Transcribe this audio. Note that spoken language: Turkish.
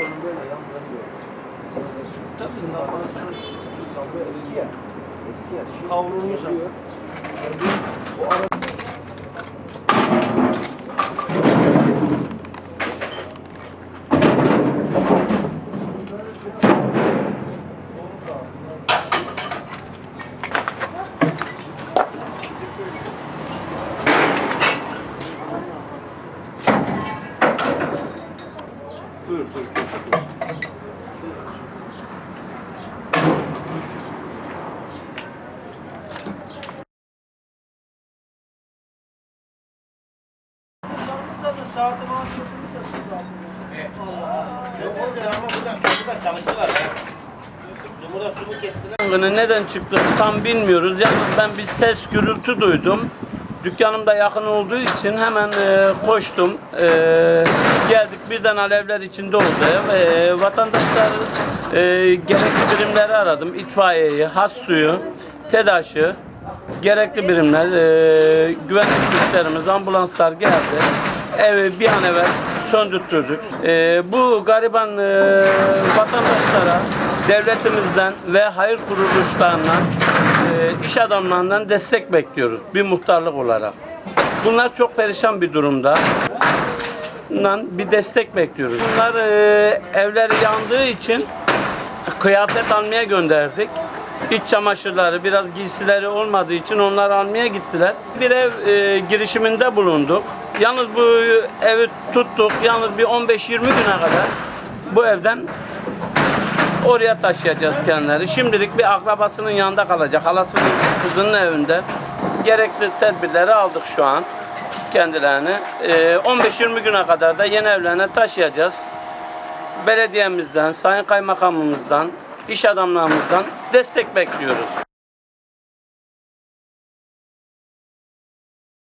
onun böyle yan dönüyor. Tabii. Sabahsı, sabah eski ya. Eski ya. Kavrulmuş Buyur buyur. Yangını neden çıktı tam bilmiyoruz. Yani ben bir ses gürültü duydum. Dükkanımda yakın olduğu için hemen e, koştum. E, geldik birden alevler içinde oldu. E, vatandaşlar e, gerekli birimleri aradım. İtfaiyeyi, has suyu, TEDAŞ'ı, gerekli birimler, e, güvenlik güçlerimiz, ambulanslar geldi. Evi bir an evvel söndürttürdük. E, bu gariban e, vatandaşlara devletimizden ve hayır kuruluşlarından, iş adamlarından destek bekliyoruz bir muhtarlık olarak. Bunlar çok perişan bir durumda. Bundan bir destek bekliyoruz. Bunlar e, evleri yandığı için kıyafet almaya gönderdik. İç çamaşırları, biraz giysileri olmadığı için onlar almaya gittiler. Bir ev e, girişiminde bulunduk. Yalnız bu evi tuttuk. Yalnız bir 15-20 güne kadar bu evden oraya taşıyacağız kendileri. Şimdilik bir akrabasının yanında kalacak. Halasının kızının evinde. Gerekli tedbirleri aldık şu an kendilerini. Ee, 15-20 güne kadar da yeni evlerine taşıyacağız. Belediyemizden, sayın kaymakamımızdan, iş adamlarımızdan destek bekliyoruz.